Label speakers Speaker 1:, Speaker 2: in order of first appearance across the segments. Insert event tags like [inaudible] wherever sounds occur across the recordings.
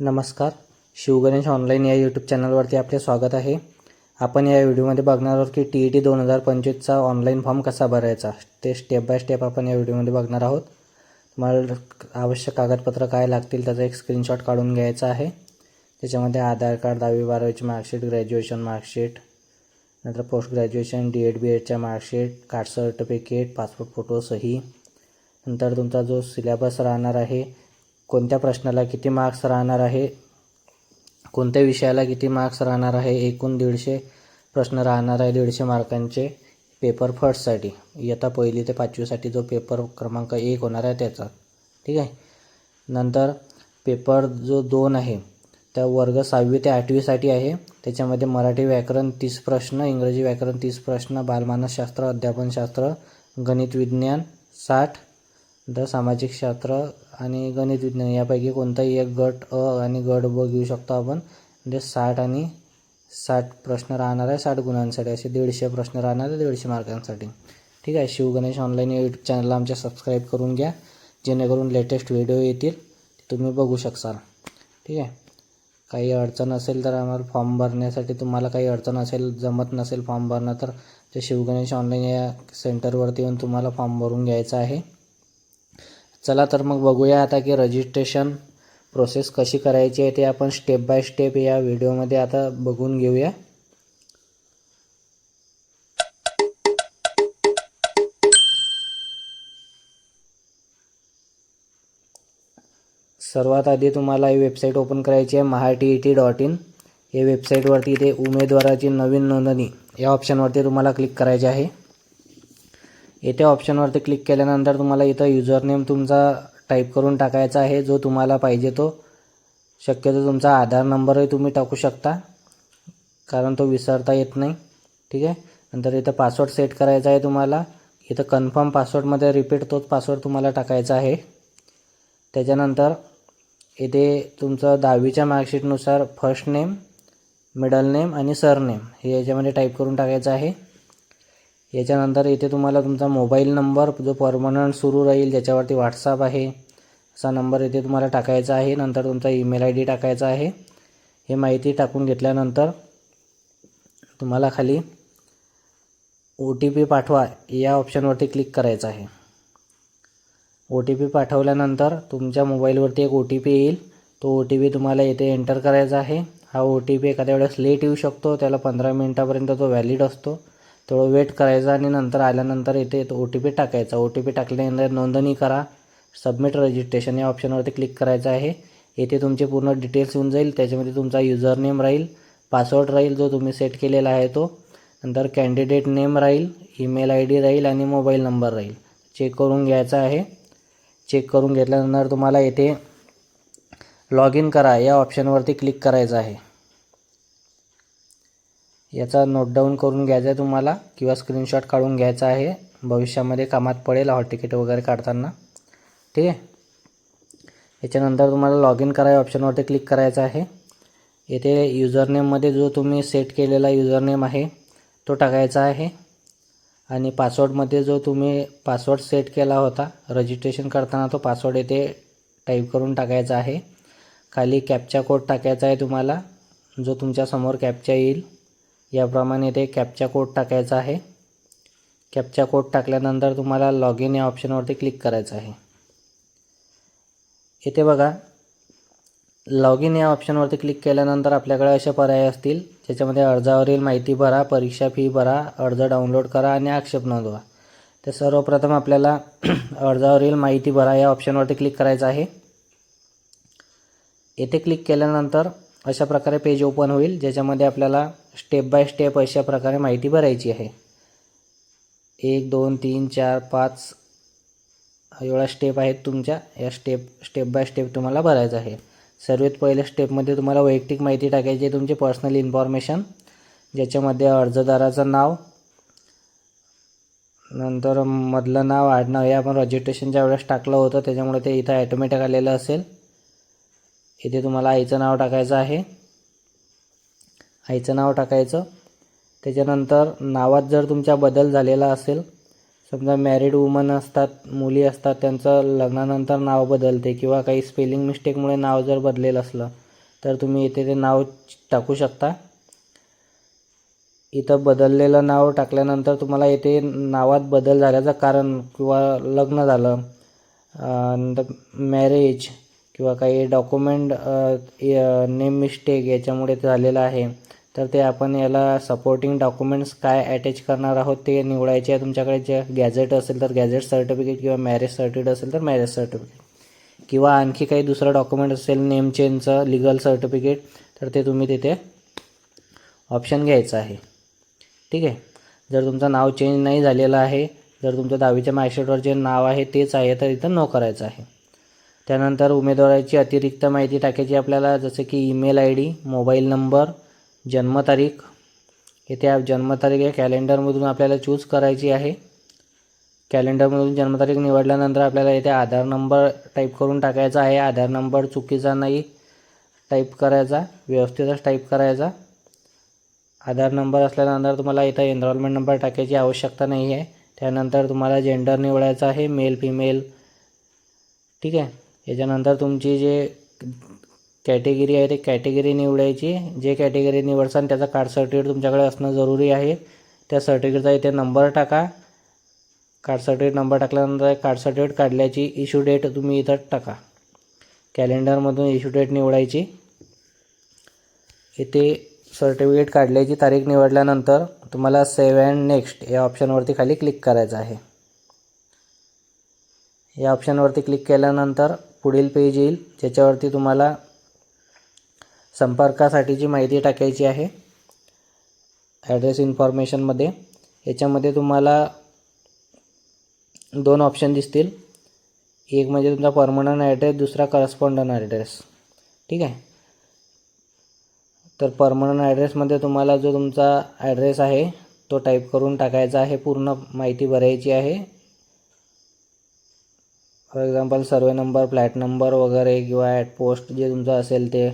Speaker 1: नमस्कार. शिवगणेश ऑनलाईन या यूट्यूब चॅनलवरती आपले स्वागत आहे. आपण या व्हिडिओमध्ये बघणार आहोत की टी ई टी दोन हजार पंचवीसचा ऑनलाईन फॉर्म कसा भरायचा. ते स्टेप बाय स्टेप आपण या व्हिडिओमध्ये बघणार आहोत. तुम्हाला आवश्यक कागदपत्र काय लागतील त्याचा एक स्क्रीनशॉट काढून घ्यायचा आहे. त्याच्यामध्ये आधार कार्ड दहावी बारावीची मार्कशीट ग्रॅज्युएशन मार्कशीट नंतर post graduation D Ed B एडच्या marksheet caste certificate passport photo सही. नंतर तुमचा जो सिलेबस राहणार आहे कोणत्या प्रश्नाला किती मार्क्स राहणार आहे? कोणत्या विषयाला किती मार्क्स राहणार आहे? एकूण दीडशे प्रश्न राहणार आहे दीडशे मार्कांचे पेपर फर्स्टसाठी इयत्ता पहिली ते पाचवीसाठी जो पेपर क्रमांक एक होणार आहे त्याचा. ठीक आहे? नंतर पेपर जो दोन आहे त्या वर्ग सहावी ते आठवीसाठी आहे. त्याच्यामध्ये मराठी व्याकरण तीस प्रश्न इंग्रजी व्याकरण तीस प्रश्न बालमानसशास्त्र अध्यापनशास्त्र गणित विज्ञान साठ द सामाजिक शास्त्र आणि गणित विज्ञान यापैकी कोणताही एक गट अ आणि गट ब घेऊ शकतो आपण. म्हणजे साठ आणि साठ प्रश्न राहणार आहे साठ गुणांसाठी. असे दीडशे प्रश्न राहणार आहे दीडशे मार्कांसाठी. ठीक आहे शिवगणेश ऑनलाईन यूट्यूब चॅनलला आमच्या सबस्क्राईब करून घ्या. जेणेकरून लेटेस्ट व्हिडिओ येतील तुम्ही बघू शकाल ठीक आहे. काही अडचण असेल तर आम्हाला फॉर्म भरण्यासाठी तुम्हाला काही अडचण असेल जमत नसेल फॉर्म भरणं तर ते शिवगणेश ऑनलाईन या सेंटरवरती येऊन तुम्हाला फॉर्म भरून घ्यायचा आहे. चला तर मग बघूया आता की रजिस्ट्रेशन प्रोसेस कशी करायची आहे ते आपण स्टेप बाय स्टेप या व्हिडिओमध्ये आता बघून घेऊया. सर्वात आधी तुम्हाला ही वेबसाईट ओपन करायची आहे Maha T E T dot in या वेबसाईटवरती इथे उमेदवाराची नवीन नोंदणी या ऑप्शनवरती तुम्हाला क्लिक करायचे आहे. येथे ऑप्शनवरती क्लिक केल्यानंतर तुम्हाला इथं युजरनेम तुमचा टाईप करून टाकायचा आहे जो तुम्हाला पाहिजे तो. शक्यतो तुमचा आधार नंबरही तुम्ही टाकू शकता कारण तो विसरता येत नाही. ठीक आहे? नंतर इथं पासवर्ड सेट करायचा आहे तुम्हाला. इथं कन्फर्म पासवर्डमध्ये रिपीट तोच पासवर्ड तुम्हाला टाकायचा आहे. त्याच्यानंतर इथे तुमचं दहावीच्या मार्कशीटनुसार फर्स्ट नेम मिडल नेम आणि सरनेम हे याच्यामध्ये टाईप करून टाकायचं आहे. याच्यानंतर इथे तुम्हाला तुमचा मोबाईल नंबर जो परमनंट सुरू राहील ज्याच्यावरती व्हॉट्सअप आहे असा नंबर इथे तुम्हाला टाकायचा आहे. नंतर तुमचा ईमेल आय डी टाकायचा आहे. हे माहिती टाकून घेतल्यानंतर तुम्हाला खाली ओ टी पी पाठवा या ऑप्शनवरती क्लिक करायचं आहे. ओ टी पी पाठवल्यानंतर तुमच्या मोबाईलवरती एक ओ टी पी येईल. तो ओ टी पी तुम्हाला इथे एंटर करायचा आहे. हा ओ टी पी एखाद्या वेळेस लेट येऊ शकतो. त्याला पंधरा मिनटापर्यंत तो व्हॅलिड असतो. थोडं वेट करायचा आणि नंतर आल्यानंतर इथे ओ टी पी टाकायचा. ओ टी पी टाकल्यानंतर नोंदणी करा. सबमिट रजिस्ट्रेशन या ऑप्शनवरती क्लिक करायचं आहे. येथे तुमचे पूर्ण डिटेल्स येऊन जाईल. त्याच्यामध्ये तुमचा युजर नेम राहील. पासवर्ड राहील जो तुम्ही सेट केलेला आहे तो. नंतर कॅन्डिडेट नेम राहील. ईमेल आय डी राहील आणि मोबाईल नंबर राहील. चेक करून घ्यायचा आहे. चेक करून घेतल्यानंतर तुम्हाला येथे लॉग इन करा. या ऑप्शनवरती क्लिक करायचं आहे. याचा नोट डाऊन करून घ्यायचा आहे तुम्हाला किंवा स्क्रीनशॉट काढून घ्यायचा आहे. भविष्यामध्ये कामात पडेल हॉल तिकीट वगैरे काढताना. ठीक आहे? याच्यानंतर तुम्हाला लॉग इन कराय ऑप्शनवरती क्लिक करायचं आहे. येथे युजरनेममध्ये जो तुम्ही सेट केलेला युजरनेम आहे तो टाकायचा आहे. आणि पासवर्डमध्ये जो तुम्ही पासवर्ड सेट केला होता रजिस्ट्रेशन करताना तो पासवर्ड येथे टाईप करून टाकायचा आहे. खाली कॅपचा कोड टाकायचा आहे तुम्हाला. जो तुमच्यासमोर कॅपचा येईल. याप्रमाणे इथे कॅपचा कोड टाकायचा आहे. कॅपचा कोड टाकल्यानंतर तुम्हाला लॉग इन या ऑप्शनवरती क्लिक करायचं आहे. इथे बघा लॉग इन या ऑप्शनवरती क्लिक केल्यानंतर आपल्याकडे असे पर्याय असतील ज्याच्यामध्ये अर्जावरील माहिती भरा परीक्षा फी भरा अर्ज डाउनलोड करा आणि आक्षेप नोंदवा. तर सर्वप्रथम आपल्याला [clears throat] अर्जावरील माहिती भरा या ऑप्शनवरती क्लिक करायचं आहे. येथे क्लिक केल्यानंतर अशा प्रकारे पेज ओपन होईल ज्याच्यामध्ये आपल्याला स्टेप बाय स्टेप अशा प्रकारे माहिती भरायची आहे. एक दोन तीन चार पाच एवढा स्टेप आहेत तुमच्या. या स्टेप स्टेप बाय स्टेप तुम्हाला भरायचं आहे. सर्वात पहिल्या स्टेपमध्ये तुम्हाला वैयक्तिक माहिती टाकायची आहे तुमची पर्सनल इन्फॉर्मेशन ज्याच्यामध्ये अर्जदाराचं नाव नंतर मधलं नाव आडनाव हे आपण रजिस्ट्रेशनच्या वेळेस टाकलं होतं त्याच्यामुळे ते इथं ॲटोमॅटिक आलेलं असेल. इथे तुम्हाला आईचं नाव टाकायचं आहे. आईचं नाव टाकायचं. त्याच्यानंतर नावात जर तुमच्या बदल झालेला असेल समजा मॅरिड वुमन असतात मुली असतात त्यांचं लग्नानंतर नाव बदलते किंवा काही स्पेलिंग मिस्टेकमुळे नाव जर बदलेलं असलं तर तुम्ही इथे ते नाव टाकू शकता. इथं बदललेलं नाव टाकल्यानंतर तुम्हाला इथे नावात बदल झाल्याचं कारण किंवा लग्न झालं नंतर मॅरेज किंवा काही डॉक्युमेंट नेम मिस्टेक याच्यामुळे झालेलं आहे तर ते आपण याला सपोर्टिंग डॉक्युमेंट्स काय अटॅच करणार आहोत ते निवडायचे आहे तुमच्याकडे. जे गॅझेट असेल तर गॅझेट सर्टिफिकेट किंवा मॅरेज सर्टिफिकेट असेल तर मॅरेज सर्टिफिकेट किंवा आणखी काही दुसरं डॉक्युमेंट असेल नेम चेंजचं लिगल सर्टिफिकेट तर ते तुम्ही तिथे ऑप्शन घ्यायचं आहे. ठीक आहे? जर तुमचं नाव चेंज नाही झालेलं आहे जर तुमच्या दहावीच्या मार्कशीटवर जे नाव आहे तेच आहे तर इथं नो करायचं आहे. त्यानंतर उमेदवाराची अतिरिक्त माहिती टाकायची आपल्याला जसं की email I D mobile number जन्मतारीख. इथे जन्मतारीख या कॅलेंडरमधून आपल्याला चूज करायची आहे. कॅलेंडरमधून जन्मतारीख निवडल्यानंतर आपल्याला इथे आधार नंबर टाईप करून टाकायचा आहे. आधार नंबर चुकीचा नाही टाईप करायचा व्यवस्थितच टाईप करायचा. आधार नंबर असल्यानंतर तुम्हाला इथं एनरोलमेंट नंबर टाकायची आवश्यकता नाही आहे. त्यानंतर तुम्हाला जेंडर निवडायचं आहे मेल फिमेल ठीक आहे? याच्यानंतर तुमची जे कॅटेगरी आहे ते कॅटेगरी निवडायची. जे कॅटेगरी निवडसान त्याचा कार्ड सर्टिफिकेट तुमच्याकडे असणं जरुरी आहे. त्या सर्टिफिकेटचा इथे नंबर टाका. कार्ड सर्टिफिकेट नंबर टाकल्यानंतर कार्ड सर्टिफिकेट काढल्याची इश्यू डेट तुम्ही इथं टाका. कॅलेंडरमधून इश्यू डेट निवडायची. इथे सर्टिफिकेट काढल्याची तारीख निवडल्यानंतर तुम्हाला सेव्ह अँड नेक्स्ट या ऑप्शनवरती खाली क्लिक करायचं आहे. या ऑप्शनवरती क्लिक केल्यानंतर पुढील पेज येईल ज्याच्यावरती तुम्हाला संपर्कासाठीची माहिती टाकायची आहे ॲड्रेस इन्फॉर्मेशनमध्ये याच्यामध्ये तुम्हाला दोन ऑप्शन दिसतील. एक म्हणजे तुमचा परमनंट ॲड्रेस दुसरा करस्पॉन्डंट ॲड्रेस ठीक आहे? तर परमनंट ॲड्रेसमध्ये तुम्हाला जो तुमचा ॲड्रेस आहे तो टाईप करून टाकायचा आहे पूर्ण माहिती भरायची आहे. For example survey number flat number वगैरे किंवा ॲट पोस्ट जे तुमचं असेल ते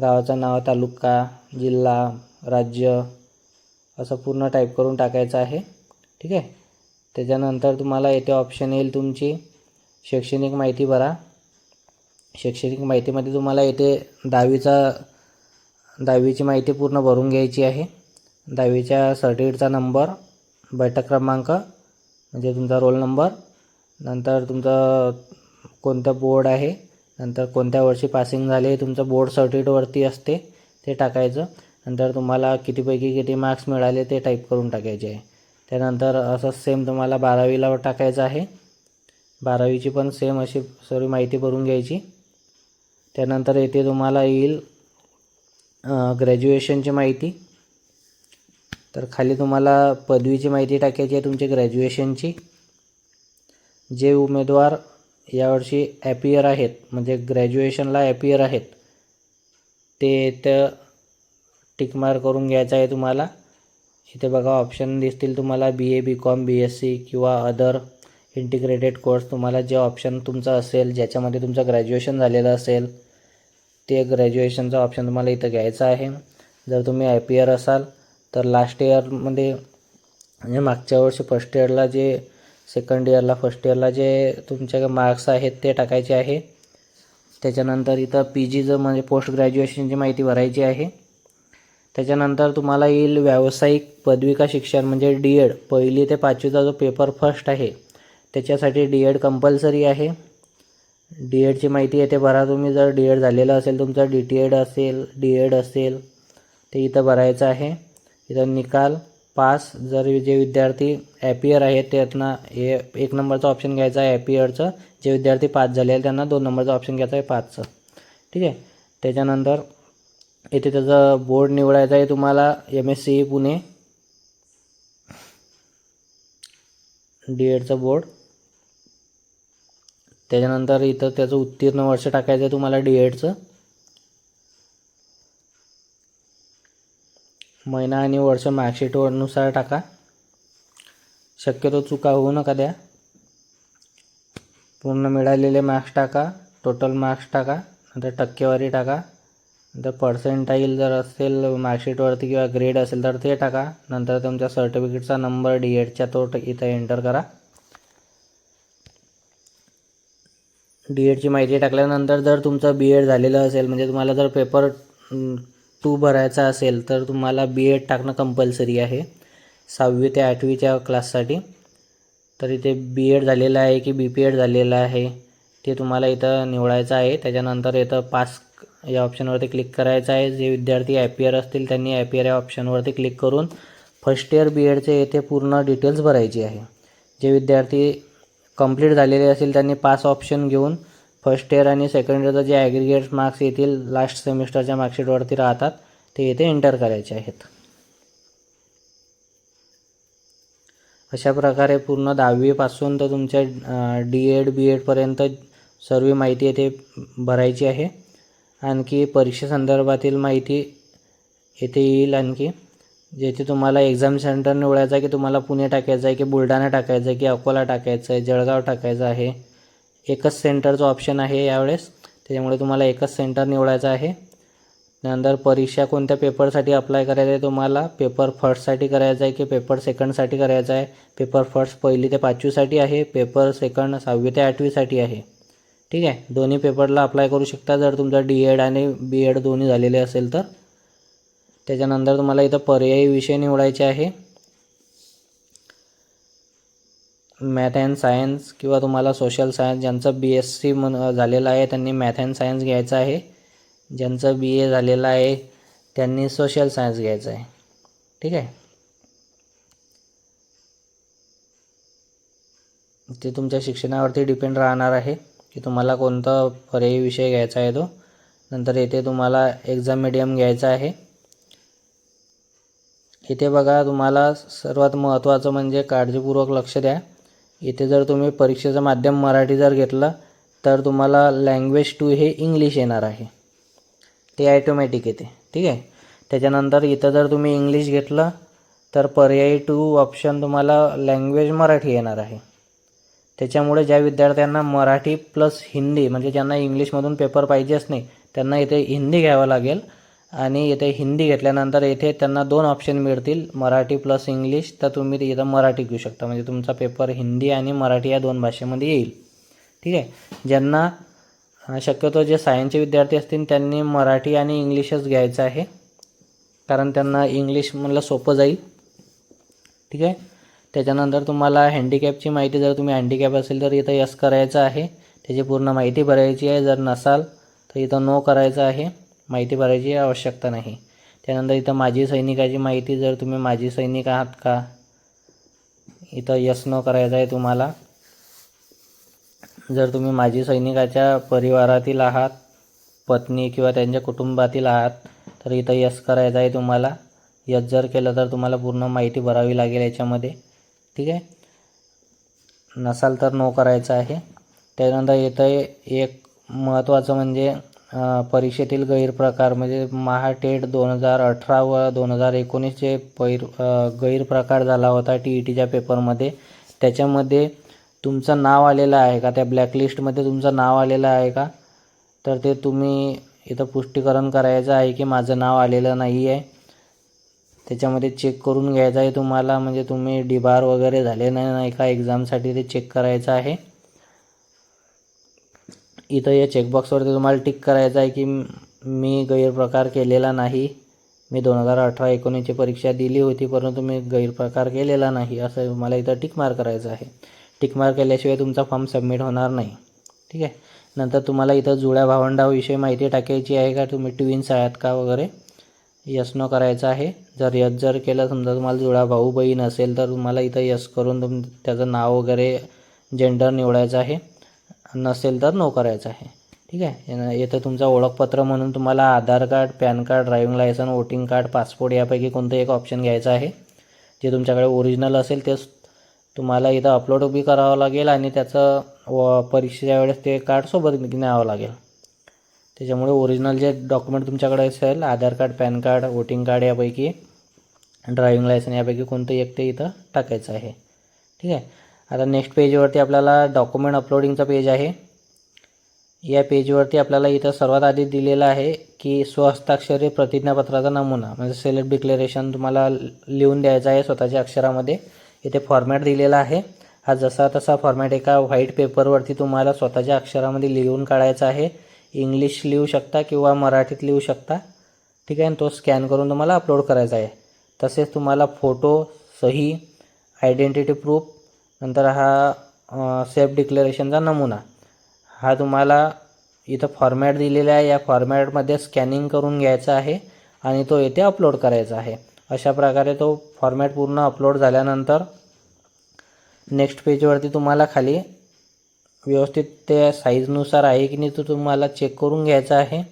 Speaker 1: गावाचं नाव तालुका जिल्हा राज्य असं पूर्ण टाईप करून टाकायचं आहे. ठीक आहे? त्याच्यानंतर तुम्हाला येथे ऑप्शन येईल तुमची शैक्षणिक माहिती भरा. शैक्षणिक माहितीमध्ये तुम्हाला येथे दहावीचा दहावीची माहिती पूर्ण भरून घ्यायची आहे. दहावीच्या सर्टिफिकेटचा नंबर बैठक क्रमांक म्हणजे तुमचा रोल नंबर नंतर तुमचं कोणतं बोर्ड आहे नंतर कोणत्या वर्षी पासिंग झाले तुमचं बोर्ड सर्टिफिकेटवरती असते ते टाकायचं. नंतर तुम्हाला कितीपैकी किती मार्क्स मिळाले ते टाईप करून टाकायचे. आहे त्यानंतर असं सेम तुम्हाला बारावीला टाकायचं आहे. बारावीची पण सेम अशी सर्व माहिती भरून घ्यायची. त्यानंतर येथे तुम्हाला येईल ग्रॅज्युएशनची माहिती. तर खाली तुम्हाला पदवीची माहिती टाकायची आहे तुमची ग्रॅज्युएशनची जे उमेदवार यावर्षी ॲपियर आहेत म्हणजे ग्रॅज्युएशनला ॲपियर आहेत ते इथं टिकमार करून घ्यायचं आहे तुम्हाला. इथे बघा ऑप्शन दिसतील तुम्हाला B A B com B S C किंवा अदर इंटिग्रेटेड कोर्स तुम्हाला जे ऑप्शन तुमचं असेल ज्याच्यामध्ये तुमचं ग्रॅज्युएशन झालेलं असेल ते ग्रॅज्युएशनचा ऑप्शन तुम्हाला इथं घ्यायचा आहे. जर तुम्ही ॲपियर असाल तर लास्ट इयरमध्ये म्हणजे मागच्या वर्षी फर्स्ट इयरला जे सेकंड इयरला फर्स्ट इयरला जे तुमचे मार्क्स आहेत ते टाकायचे आहे. त्याच्यानंतर इथं पी जीचं म्हणजे पोस्ट ग्रॅज्युएशनची माहिती भरायची आहे. त्याच्यानंतर तुम्हाला येईल व्यावसायिक पदविका शिक्षण म्हणजे डी एड पहिली ते पाचवीचा जो पेपर फर्स्ट आहे त्याच्यासाठी डी एड कंपल्सरी आहे. डी एडची माहिती येते भरा तुम्ही. जर डी एड झालेलं असेल तुमचं डी टी एड असेल डी एड असेल ते इथं भरायचं आहे. इथं निकाल. पास जर जे विद्यार्थी ॲपियर आहेत त्यातनं हे एक नंबरचा ऑप्शन घ्यायचा आहे ॲपियरचं जे विद्यार्थी पास झाले आहेत त्यांना दोन नंबरचा ऑप्शन घ्यायचा आहे पाचचं ठीक आहे? त्याच्यानंतर इथे त्याचं बोर्ड निवडायचं आहे तुम्हाला M S C Pune. D एडचं board त्याच्यानंतर इथं त्याचं उत्तीर्ण वर्ष टाकायचं आहे तुम्हाला डी एडचं महिना आणि वर्ष मार्कशीटनुसार टाका. शक्यतो चुका होऊ नका द्या. पूर्ण मिळालेले मार्क्स टाका. टोटल मार्क्स टाका. नंतर टक्केवारी टाका. नंतर पर्सेंटाईल जर असेल मार्कशीटवरती किंवा ग्रेड असेल तर ते टाका. नंतर तुमच्या सर्टिफिकेटचा नंबर डी एडच्या तो इथं एंटर करा. डी एडची माहिती टाकल्यानंतर जर तुमचं बी एड झालेलं असेल म्हणजे तुम्हाला जर पेपर टू भरायचा असेल तर तुम्हाला बी एड टाकणं कंपल्सरी आहे. सहावी ते आठवीच्या क्लाससाठी तर इथे बी एड झालेलं आहे की बी पी एड झालेलं आहे ते तुम्हाला इथं निवडायचं आहे. त्याच्यानंतर इथं पास या ऑप्शनवरती क्लिक करायचं आहे. जे विद्यार्थी ॲपियर असतील त्यांनी ॲपियर या ऑप्शनवरती क्लिक करून फर्स्ट इयर बी एडचे येथे पूर्ण डिटेल्स भरायची आहे. जे विद्यार्थी कंप्लीट झालेले असेल त्यांनी पास ऑप्शन घेऊन फर्स्ट इयर आणि सेकंड इयरचं जे ॲग्रिगेट मार्क्स येतील लास्ट सेमिस्टरच्या मार्कशीटवरती राहतात ते येथे एंटर करायचे आहेत. अशा प्रकारे पूर्ण दहावीपासून तर तुमच्या डी एड बी एडपर्यंत सर्व माहिती येथे भरायची आहे. आणखी परीक्षेसंदर्भातील माहिती येथे येईल आणखी जेथे तुम्हाला एक्झाम सेंटर निवडायचं आहे की तुम्हाला पुणे टाकायचं आहे की बुलढाणा टाकायचं आहे की अकोला टाकायचं आहे जळगाव टाकायचं आहे एकच सेंटरचं ऑप्शन आहे यावेळेस. त्याच्यामुळे तुम्हाला एकच सेंटर निवडायचं आहे. नंतर परीक्षा कोणत्या पेपरसाठी अप्लाय करायचं आहे तुम्हाला? पेपर फर्स्टसाठी करायचं आहे की पेपर सेकंडसाठी करायचं आहे? पेपर फर्स्ट पहिली ते पाचवीसाठी आहे? पेपर सेकंड सहावी ते आठवीसाठी आहे? ठीक आहे? दोन्ही पेपरला अप्लाय करू शकता. जर तुमचा डी एड आणि बी एड दोन्ही झालेले असेल तर. त्याच्यानंतर तुम्हाला इथं पर्यायी विषय निवडायचे आहे. मॅथ अँड सायन्स किंवा तुम्हाला सोशल सायन्स ज्यांचं बी एस सी म्हण झालेलं आहे त्यांनी मॅथ अँड सायन्स घ्यायचं आहे. ज्यांचं बी ए झालेलं आहे त्यांनी सोशल सायन्स घ्यायचं आहे. ठीक आहे? ते तुमच्या शिक्षणावरती डिपेंड राहणार आहे की तुम्हाला कोणता पर्यायी विषय घ्यायचा आहे तो. नंतर येथे तुम्हाला एक्झाम मीडियम घ्यायचा आहे. इथे बघा तुम्हाला सर्वात महत्त्वाचं म्हणजे काळजीपूर्वक लक्ष द्या. इथे जर तुम्ही परीक्षेचं माध्यम मराठी जर घेतलं तर तुम्हाला लँग्वेज टू हे इंग्लिश येणार आहे. ते ॲटोमॅटिक येते. ठीक आहे? त्याच्यानंतर इथं जर तुम्ही इंग्लिश घेतलं तर पर्यायी टू ऑप्शन तुम्हाला लँग्वेज मराठी येणार आहे. त्याच्यामुळे ज्या विद्यार्थ्यांना मराठी प्लस हिंदी म्हणजे ज्यांना इंग्लिशमधून पेपर पाहिजेच नाही त्यांना इथे हिंदी घ्यावं लागेल. आणि इथे हिंदी घेतल्यानंतर येथे त्यांना दोन ऑप्शन मिळतील मराठी प्लस इंग्लिश तर तुम्ही इथं मराठी घेऊ शकता. म्हणजे तुमचा पेपर हिंदी आणि मराठी या दोन भाषेमध्ये येईल. ठीक आहे? ज्यांना शक्यतो जे सायन्सचे विद्यार्थी असतील त्यांनी मराठी आणि इंग्लिशच घ्यायचं आहे. कारण त्यांना इंग्लिश म्हणलं सोपं जाईल. ठीक आहे? त्याच्यानंतर तुम्हाला हँडिकॅपची माहिती जर तुम्ही हँडिकॅप असेल तर इथं यस करायचं आहे. त्याची पूर्ण माहिती भरायची आहे. जर नसाल तर इथं नो करायचं आहे. माहिती भरायची आवश्यकता नाही. त्यानंतर इथं माजी सैनिकाची माहिती जर तुम्ही माजी सैनिक आहात का? इथं यस नो करायचं आहे तुम्हाला. जर तुम्ही माजी सैनिकाच्या परिवारातील आहात पत्नी किंवा त्यांच्या कुटुंबातील आहात तर इथं यस करायचं आहे तुम्हाला. यस जर केलं तर तुम्हाला पूर्ण माहिती भरावी लागेल याच्यामध्ये. ठीक आहे? नसाल तर नो करायचं आहे. त्यानंतर इथं एक महत्त्वाचं म्हणजे परीक्षेतील गैरप्रकार म्हणजे महाटेट दोन हजार अठरा व दोन हजार एकोणीसचे पैर गैरप्रकार झाला होता टी ई टीच्या पेपरमध्ये. त्याच्यामध्ये तुमचं नाव आलेलं आहे का? त्या ब्लॅकलिस्टमध्ये तुमचं नाव आलेलं आहे का? तर ते तुम्ही इथं पुष्टीकरण करायचं आहे की माझं नाव आलेलं नाही आहे. त्याच्यामध्ये चेक करून घ्यायचं आहे तुम्हाला. म्हणजे तुम्ही डिबार वगैरे झाले नाही का? एक्झामसाठी ते चेक करायचं आहे. इथं या चेकबॉक्सवरती तुम्हाला टिक करायचं आहे की मी गैरप्रकार केलेला नाही. मी दोन हजार अठरा एकोणीसची परीक्षा दिली होती परंतु मी गैरप्रकार केलेला नाही असं मला इथं टिक मार्क करायचं आहे. टिक मार्क केल्याशिवाय तुमचा फॉर्म सबमिट होणार नाही. ठीक आहे? नंतर तुम्हाला इथं जुळ्या भावंडाविषयी माहिती टाकायची आहे का? तुम्ही ट्विन्स आहात का वगैरे? यस नो करायचं आहे. जर यस जर केलं समजा तुम्हाला जुळा भाऊ बहीण असेल तर तुम्हाला इथं यस करून तुम त्याचं नाव वगैरे जेंडर निवडायचं आहे. नसेल तर नो करायचं आहे. ठीक आहे? इथं तुमचं ओळखपत्र म्हणून तुम्हाला Aadhaar card pan card driving licence voting card passport यापैकी कोणतं एक ऑप्शन घ्यायचं आहे. जे तुमच्याकडे ओरिजिनल असेल तेच तुम्हाला इथं अपलोड बी करावं लागेल आणि त्याचं व परीक्षेच्या वेळेस ते कार्ड सोबत न्यावं लागेल. त्याच्यामुळे ओरिजिनल जे डॉक्युमेंट तुमच्याकडे असेल Aadhaar card pan card voting card यापैकी ड्रायव्हिंग लायसन यापैकी कोणतं एक ते इथं टाकायचं आहे. ठीक आहे? आता नेक्स्ट पेजवरती आपल्याला डॉक्युमेंट अपलोडिंगचं पेज आहे. या पेजवरती आपल्याला इथं सर्वात आधी दिलेलं आहे की स्वहस्ताक्षरी प्रतिज्ञापत्राचा नमुना म्हणजे सेल्फ डिक्लेरेशन तुम्हाला लिहून द्यायचं आहे स्वतःच्या अक्षरामध्ये. इथे फॉर्मॅट दिलेला आहे. हा जसा तसा फॉर्मॅट एका व्हाईट पेपरवरती तुम्हाला स्वतःच्या अक्षरामध्ये लिहून काढायचा आहे. इंग्लिश लिहू शकता किंवा मराठीत लिहू शकता. ठीक आहे? तो स्कॅन करून तुम्हाला अपलोड करायचा आहे. तसेच तुम्हाला फोटो सही आयडेंटिटी प्रूफ नंतर हा सेफ डिक्लेरेशनचा नमुना. हा तुम्हाला इथं फॉर्मॅट दिलेला आहे. या फॉर्मॅटमध्ये स्कॅनिंग करून घ्यायचा आहे आणि तो येथे अपलोड करायचा आहे. अशा प्रकारे तो फॉर्मॅट पूर्ण अपलोड झाल्यानंतर नेक्स्ट पेजवरती तुम्हाला खाली व्यवस्थित ते साईजनुसार आहे की नाही तो तुम्हाला चेक करून घ्यायचा आहे.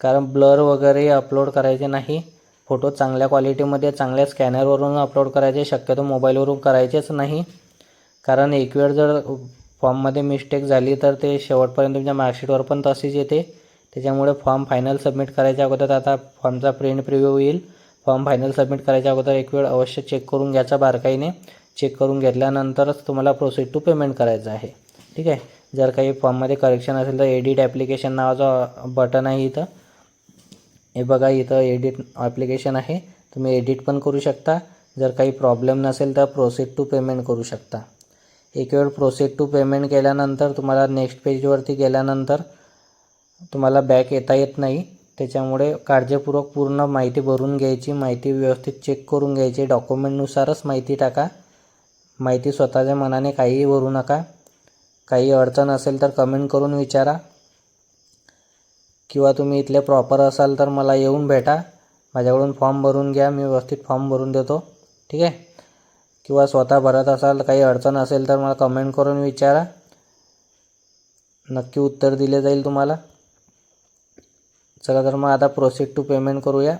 Speaker 1: कारण ब्लर वगैरे अपलोड करायचे नाही. फोटो चांगल्या क्वालिटीमध्ये चांगल्या स्कॅनरवरून अपलोड करायचे. शक्यतो मोबाईलवरून करायचेच नाही. कारण एक वेळ जर फॉर्ममध्ये मिस्टेक झाली तर ते शेवटपर्यंत तुमच्या मार्कशीटवर पण तशीच येते. त्याच्यामुळे फॉर्म फायनल सबमिट करायच्या अगोदर आता फॉर्मचा प्रिंट प्रिव्ह्यू येईल. फॉर्म फायनल सबमिट करायच्या अगोदर एक वेळ अवश्य चेक करून घ्यायचा बारकाईने. चेक करून घेतल्यानंतरच तुम्हाला प्रोसीड टू पेमेंट करायचं आहे. ठीक आहे? जर काही फॉर्ममध्ये करेक्शन असेल तर एडिट ॲप्लिकेशन नावाचं बटन आहे इथं. हे बघा इथं एडिट ॲप्लिकेशन आहे. तुम्ही एडिट पण करू शकता. जर काही प्रॉब्लेम नसेल तर प्रोसीड टू पेमेंट करू शकता. एक वेळ प्रोसेड टू पेमेंट केल्यानंतर तुम्हाला नेक्स्ट पेजवरती गेल्यानंतर तुम्हाला बॅक येता येत नाही. त्याच्यामुळे काळजीपूर्वक पूर्ण माहिती भरून घ्यायची माहिती व्यवस्थित चेक करून घ्यायची. डॉक्युमेंटनुसारच माहिती टाका. माहिती स्वतःच्या मनाने काहीही भरू नका. काही अडचण असेल तर कमेंट करून विचारा. किंवा तुम्ही इथले प्रॉपर असाल तर मला येऊन भेटा. माझ्याकडून फॉर्म भरून घ्या. मी व्यवस्थित फॉर्म भरून देतो. ठीक आहे? किंवा स्वतः भरत असाल काही अडचण असेल तर मला कमेंट करून विचारा. नक्की उत्तर दिले जाईल तुम्हाला. चला तर मग आता प्रोसीड टू पेमेंट करूया.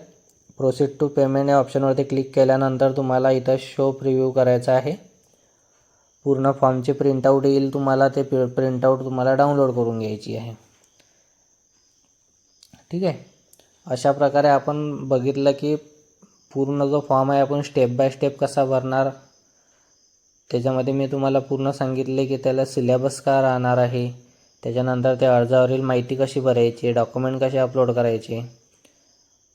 Speaker 1: प्रोसीड टू पेमेंट या ऑप्शनवरती क्लिक केल्यानंतर तुम्हाला इथं शो प्रिव्ह्यू करायचा आहे. पूर्ण फॉर्मची प्रिंटआउट येईल तुम्हाला ते प्रिंटआउट तुम्हाला डाउनलोड करून घ्यायची आहे. ठीक आहे? अशा प्रकारे आपण बघितलं की पूर्ण जो फॉर्म आहे आपण स्टेप बाय स्टेप कसा भरणार त्याच्यामध्ये मी तुम्हाला पूर्ण सांगितले की त्याला सिलेबस का राहणार आहे? त्याच्यानंतर त्या अर्जावरील माहिती कशी भरायची? डॉक्युमेंट कसे अपलोड करायचे?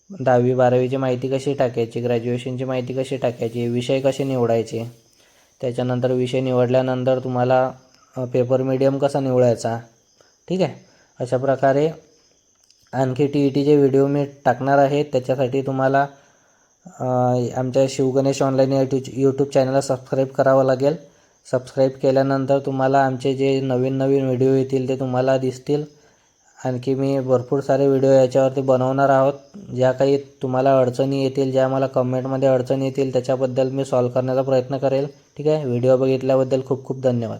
Speaker 1: दहावी बारावीची माहिती कशी टाकायची? ग्रॅज्युएशनची माहिती कशी टाकायची? विषय कसे निवडायचे? त्याच्यानंतर विषय निवडल्यानंतर तुम्हाला पेपर मीडियम कसा निवडायचा? ठीक आहे? अशा प्रकारे आणखी टी ई टीचे व्हिडिओ मी टाकणार आहे. त्याच्यासाठी तुम्हाला आमच्या शिवगणेश ऑनलाईन या यूट्यूब चॅनलला सबस्क्राईब करावं लागेल. सबस्क्राईब केल्यानंतर तुम्हाला आमचे जे नवीन नवीन व्हिडिओ येतील ते तुम्हाला दिसतील. आणखी मी भरपूर सारे व्हिडिओ याच्यावरती बनवणार आहोत. ज्या काही तुम्हाला अडचणी येतील ज्या मला कमेंटमध्ये अडचणी येतील त्याच्याबद्दल मी सॉल्व करण्याचा प्रयत्न करेल. ठीक आहे? व्हिडिओ बघितल्याबद्दल खूप खूप धन्यवाद.